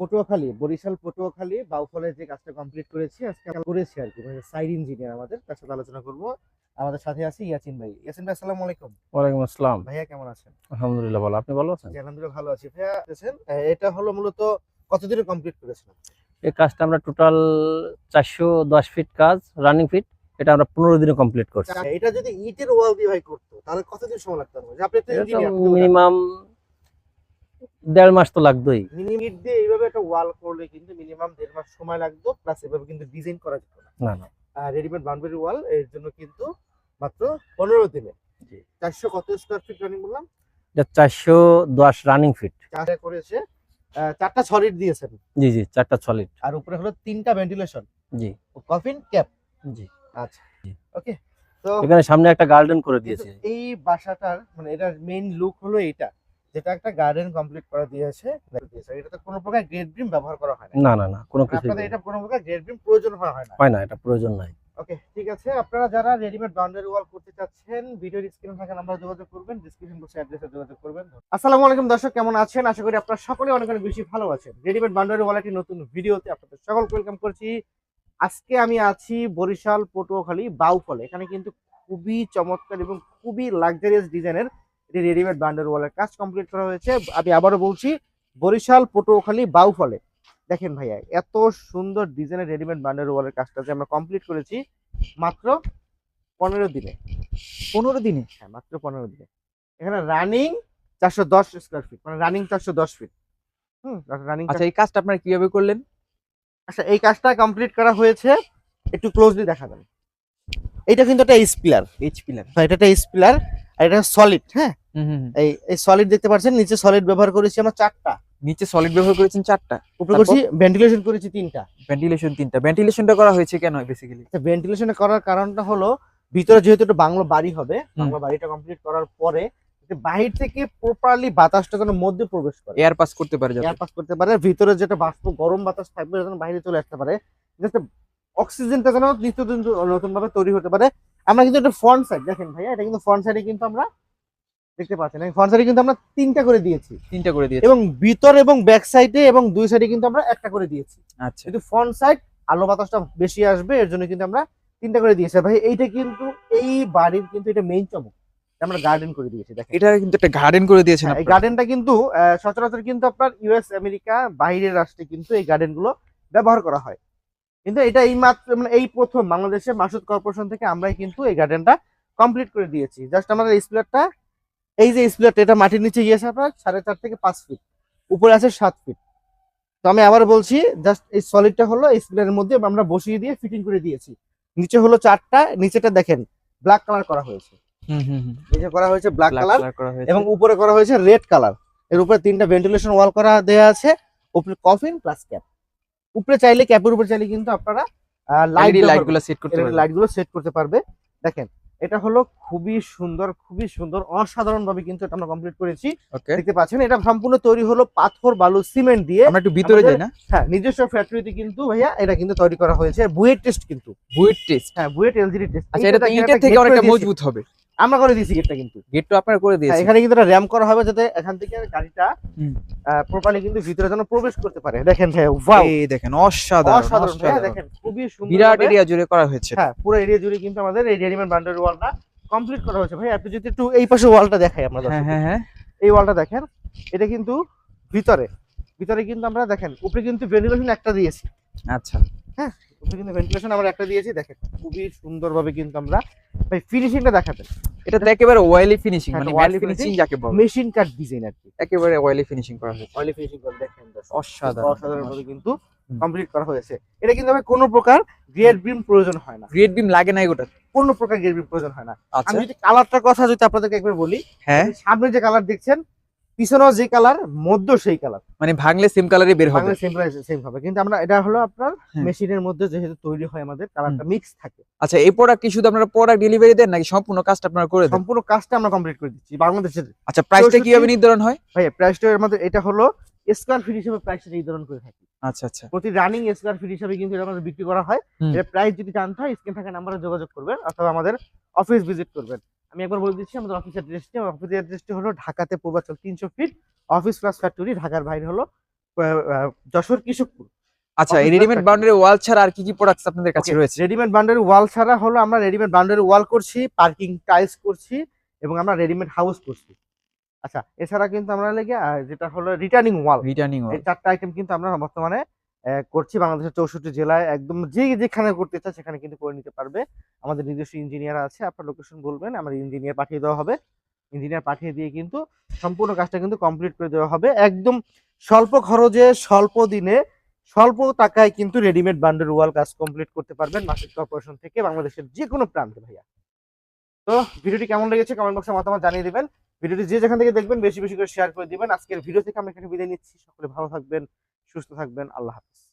পটুয়াখালী বরিশাল পটুয়াখালী বাউফলে যে কাজটা কমপ্লিট করেছি আজকে করেছি আর কি মানে সাইড ইঞ্জিনিয়ার আমাদের তার সাথে আলোচনা করব। আমাদের সাথে আছে ইয়াসিন ভাই। ইয়াসিন ভাই আসসালামু আলাইকুম। ওয়ালাইকুম আসসালাম। ভাইয়া কেমন আছেন? আলহামদুলিল্লাহ ভালো। আপনি ভালো আছেন? আলহামদুলিল্লাহ ভালো আছি। ভাইয়া আছেন এটা হলো মূলত কতদিনে কমপ্লিট করেছিলাম? এই কাজটা আমরা টোটাল চারশো দশ ফিট কাজ রানিং ফিট এটা আমরা পনেরো দিনে কমপ্লিট করছি। এটা যদি ইটের ওয়াল দিয়ে ভাই করতো তাহলে কতদিন সময় লাগতো? মিনিমাম দেড় মাস তো লাগতোই। মিনিমাম ইট দিয়ে এইভাবে একটা ওয়াল করলে কিন্তু মিনিমাম দেড় মাস সময় লাগতো প্লাস এভাবে কিন্তু ডিজাইন করা যেত না। না রেডিমেড বাউন্ডারি ওয়াল এর জন্য কিন্তু মাত্র পনেরো দিনে। জি। চারশো কত স্কোয়ার ফিট রানিং বললাম? এটা চারশো দশ রানিং ফিট চারটা করেছে চারটা সলিড দিয়েছেন। জি জি চারটা সলিড আর উপরে হলো তিনটা ভেন্টিলেশন জি। কফিন ক্যাপ জি। আচ্ছা। ওকে তো এখানে সামনে একটা গার্ডেন করে দিয়েছে। এই বাসাটার মানে এটার মেইন লুক হলো এইটা। যেটা একটা গার্ডেন কমপ্লিট করা দিয়েছে দিয়েছে। এটাতে কোনো প্রকার গ্রেড ব্রিম ব্যবহার করা হয় না না না কোনো কিছু আপনাদের এটা কোনো প্রকার গ্রেড ব্রিম প্রয়োজন হয় হয় না। হয় না এটা প্রয়োজন নাই। ওকে ঠিক আছে। আপনারা যারা রেডিমেড বাউন্ডারি ওয়াল করতে চাচ্ছেন ভিডিওর স্ক্রিনে থাকা নাম্বার যোগাযোগ করবেন ডিসক্রিপশন বক্সে অ্যাড্রেসে যোগাযোগ করবেন। আসসালামু আলাইকুম দর্শক কেমন আছেন? আশা করি আপনারা সকলে অনেক অনেক বেশি ভালো আছেন। রেডিমেড বাউন্ডারি ওয়াল একটি নতুন ভিডিওতে আপনাদের সকল ওয়েলকাম করছি। আজকে আমি আছি বরিশাল পটুয়াখালী বাউফলে। এখানে কিন্তু খুবই চমৎকার এবং খুবই লাক্সারিয়াস ডিজাইনের এটি রেডিমেড বাউন্ডারি ওয়ালের কাজ কমপ্লিট করা হয়েছে। আমি আবারও বলছি বরিশাল পটুয়াখালী বাউফলে। দেখেন ভাইয়া এত সুন্দর ডিজাইনের রেডিমেড বাউন্ডারি ওয়ালের কাজটা যে আমরা কমপ্লিট করেছি মাত্র পনেরো দিনে। পনেরো দিনে? হ্যাঁ মাত্র পনেরো দিনে। এখানে রানিং চারশো দশ স্কোয়ার ফিট মানে রানিং চারশো দশ ফিট হুম রানিং আচ্ছা এই কাজটা আপনারা কীভাবে করলেন? আচ্ছা এই কাজটা কমপ্লিট করা হয়েছে একটু ক্লোজলি দেখা যাবে। এটা কিন্তু একটা এইচ পিলার এইচ পিলার এটা একটা এইচ পিলার আর এটা সলিড হ্যাঁ। এই এই সলিড দেখতে পাচ্ছেন? নিচে সলিড ব্যবহার করেছি আমরা চারটা। নিচে সলিড ব্যবহার করেছেন চারটা। উপরে করেছি ভেন্টিলেশন করেছি তিনটা। ভেন্টিলেশন তিনটা। ভেন্টিলেশনটা করা হয়েছে কেন বেসিক্যালি ভেন্টিলেশন করার কারণটা হলো ভিতরে যেহেতু একটা বাংলো বাড়ি হবে বাংলো বাড়িটা কমপ্লিট করার পরে বাহির থেকে প্রপারলি বাতাসটা যেন মধ্যে প্রবেশ করে। এয়ার পাস করতে পারে এয়ার পাস করতে পারে ভিতরে যেটা বাষ্প গরম বাতাস থাকবে যেন বাইরে চলে আসতে পারে যাতে অক্সিজেনটা যেন নিত্য নতুন ভাবে তৈরি হতে পারে। আমরা কিন্তু একটা ফ্রন্ট সাইড দেখেন ভাইয়া এটা কিন্তু ফ্রন্ট সাইডে কিন্তু আমরা দেখতে পাচ্ছেন। ফ্রন্ট সাইডে কিন্তু আমরা তিনটা করে দিয়েছি। তিনটা করে দিয়েছি। এবং ভিতর এবং ব্যাক সাইডে এবং দুই সাইডে কিন্তু আমরা একটা করে দিয়েছি। আচ্ছা। কিন্তু ফ্রন্ট সাইড আলো বাতাসটা বেশি আসবে এর জন্য কিন্তু আমরা তিনটা করে দিয়েছি। ভাই এইটা কিন্তু এই বাড়ির কিন্তু এটা মেইন চমক। আমরা গার্ডেন করে দিয়েছি দেখেন। এটা কিন্তু একটা গার্ডেন করে দিয়েছেন হ্যাঁ, এই। গার্ডেনটা কিন্তু সচরাচর কিন্তু আপনার ইউএস আমেরিকা বাইরের রাষ্ট্রে কিন্তু এই গার্ডেনগুলো ব্যবহার করা হয়। কিন্তু এটা এই মাত্র মানে এই প্রথম বাংলাদেশের মাসুদ কর্পোরেশন থেকে আমরাই কিন্তু এই গার্ডেনটা কমপ্লিট করে দিয়েছি। জাস্ট আমাদের স্প্লেটটা এই যে স্প্লেটটা এটা মাটির নিচে গিয়েছে আপনার সাড়ে চার থেকে পাঁচ ফিট উপরে আছে সাত ফিট তো আমি আবার বলছি জাস্ট এই সলিডটা হলো এই স্প্লেটের মধ্যে আমরা বসিয়ে দিয়ে ফিটিং করে দিয়েছি। নিচে হলো চারটা নিচেটা দেখেন ব্ল্যাক কালার করা হয়েছে। হুম হুম হুম। নিচে করা হয়েছে ব্ল্যাক কালার এবং উপরে করা হয়েছে রেড কালারের উপরে তিনটা ভেন্টিলেশন ওয়াল করা দেয়া আছে উপরে কফিন প্লাস ক্যাপ উপরে চাইলে ক্যাপের উপরে চাইলে কিন্তু আপনারা লাইটগুলো সেট করতে পারবেন। লাইটগুলো সেট করতে পারবে। দেখেন এটা হলো খুবই সুন্দর খুবই সুন্দর অসাধারণ ভাবে কিন্তু এটা আমরা কমপ্লিট করেছি। দেখতে পাচ্ছেন এটা সম্পূর্ণ তৈরি হলো পাথর বালু সিমেন্ট দিয়ে। আমরা একটু ভিতরে যাই না? হ্যাঁ নিজস্ব ফ্যাক্টরিতে কিন্তু ভাইয়া এটা কিন্তু তৈরি করা হয়েছে বুয়েট টেস্ট কিন্তু। বুয়েট টেস্ট? হ্যাঁ বুয়েট এলজিডি টেস্ট আচ্ছা এটা ইটের থেকে অনেকটা মজবুত হবে। আমরা করে দিয়েছি গেটটা কিন্তু। গেট তো আপনারা করে হ্যাঁ, দিয়েছেন। এখানে কিন্তু র্যাম করা হবে যাতে এখান থেকে গাড়িটা। প্রপারলি কিন্তু ভিতরে যেন প্রবেশ করতে পারে। দেখেন ভাই ওয়াও এই দেখেন অসাধারণ অসাধারণ। দেখেন। খুবই সুন্দর বিরাট এরিয়া জুড়ে করা হয়েছে। হ্যাঁ পুরো এরিয়া জুড়ে কিন্তু আমাদের এই রেডিমেড বাউন্ডারি ওয়ালটা কমপ্লিট করা হয়েছে। ভাই আপনি যদি একটু এই পাশে ওয়ালটা দেখাই আমরা হ্যাঁ। হ্যাঁ হ্যাঁ। এই ওয়ালটা দেখেন এটা কিন্তু ভিতরে। ভিতরে কিন্তু আমরা দেখেন উপরে কিন্তু ভেন্টিলেশন একটা দিয়েছি। আচ্ছা। হ্যাঁ উপরে কিন্তু ভেন্টিলেশন আমরা একটা দিয়েছি। দেখেন খুবই সুন্দরভাবে কিন্তু আমরা ভাই ফিনিশিংটা দেখাতেন এটা তো একেবারে ফিনিশিং হ্যাঁ, মানে এটা ম্যাট oily ফিনিশিং যাকে বলে। মেশিন কাট ডিজাইন আর কি। একেবারে অয়েলি ফিনিশিং করা হয়েছে। অয়েলি ফিনিশিং করে দেখেন। অসাধারণ অসাধারণ। ভাবে কিন্তু। কমপ্লিট করা হয়েছে। এটা কিন্তু আমার কোনো প্রকার গ্রেড ব্রিম প্রয়োজন হয় না। গ্রেড বিম লাগে না এগোটা কোনো প্রকার গ্রেড ব্রিম প্রয়োজন হয় না। আচ্ছা। আমি যদি কালারটার কথা যদি আপনাদেরকে একবার বলি হ্যাঁ। সামনে যে কালার দেখছেন পিছনেও যে কালার মধ্যে সেই কালার মানে ভাঙলে সেম কালারই বের হবে। সেম সেম হবে। কিন্তু আমরা এটা হলো আপনার হ্যাঁ। মেশিনের মধ্যে যেহেতু তৈরি হয় আমাদের কালারটা মিক্স থাকে। আচ্ছা এই প্রোডাক্ট কি শুধু আপনারা প্রোডাক্ট ডেলিভারি দেন নাকি সম্পূর্ণ কাজটা আপনারা করে দেন? সম্পূর্ণ কাজটা আমরা কমপ্লিট করে দিচ্ছি বাংলাদেশের। আচ্ছা প্রাইসটা 64 কীভাবে নির্ধারণ হয়? ভাই প্রাইসটা এর মধ্যে এটা হলো স্কোয়ার ফিট হিসেবে প্রাইসটা নির্ধারণ করে থাকি। আচ্ছা আচ্ছা। প্রতি রানিং স্কোয়ার ফিট হিসেবে কিন্তু এটা আমাদের বিক্রি করা হয়। এর প্রাইস যদি জানতে হয় স্ক্রিন থাকা নাম্বারে যোগাযোগ করবেন অথবা আমাদের অফিস ভিজিট করবেন। আমি একবার বলে দিচ্ছি আমাদের অফিস অ্যাড্রেসটি অফিস অ্যাড্রেসটি হলো ঢাকাতে পূর্বাচল তিনশো ফিট অফিস প্লাস ফ্যাক্টরি ঢাকার বাইরে হলো যশোর কৃষকপুর। আচ্ছা রেডিমেড। বাউন্ডারি ওয়াল ছাড়া আর কি কি প্রোডাক্টস আপনাদের কাছে রয়েছে? রেডিমেড বাউন্ডারি ওয়াল ছাড়া হলো আমরা রেডিমেড বাউন্ডারি ওয়াল করছি পার্কিং টাইলস করছি এবং আমরা রেডিমেড হাউস করছি। আচ্ছা এছাড়া কিন্তু আমরা লেগে যেটা হলো রিটার্নিং ওয়াল রিটার্নিং এই চারটা আইটেম কিন্তু আমরা বর্তমানে করছি বাংলাদেশের চৌষট্টি জেলায় একদম যে যেখানে করতে চায় সেখানে কিন্তু করে নিতে পারবে। আমাদের নিজস্ব ইঞ্জিনিয়ার আছে আপনার লোকেশন বলবেন আমার ইঞ্জিনিয়ার পাঠিয়ে দেওয়া হবে। ইঞ্জিনিয়ার পাঠিয়ে দিয়ে কিন্তু সম্পূর্ণ কাজটা কিন্তু কমপ্লিট করে দেওয়া হবে। একদম স্বল্প খরচে স্বল্প দিনে স্বল্প টাকায় কিন্তু রেডিমেড বান্ডেল ওয়াল কাজ কমপ্লিট করতে পারবেন মাসিক কর্পোরেশন থেকে বাংলাদেশের যে কোনো প্রান্তে ভাইয়া। তো ভিডিওটি কেমন লেগেছে কমেন্ট বক্সে মতামত জানিয়ে দিবেন। ভিডিওটি যে যেখান থেকে দেখবেন, বেশি বেশি করে শেয়ার করে দিবেন। আজকের ভিডিও থেকে আমরা এখানে বিদায় নিচ্ছি। সকলে ভালো থাকবেন, সুস্থ থাকবেন। আল্লাহ হাফিজ।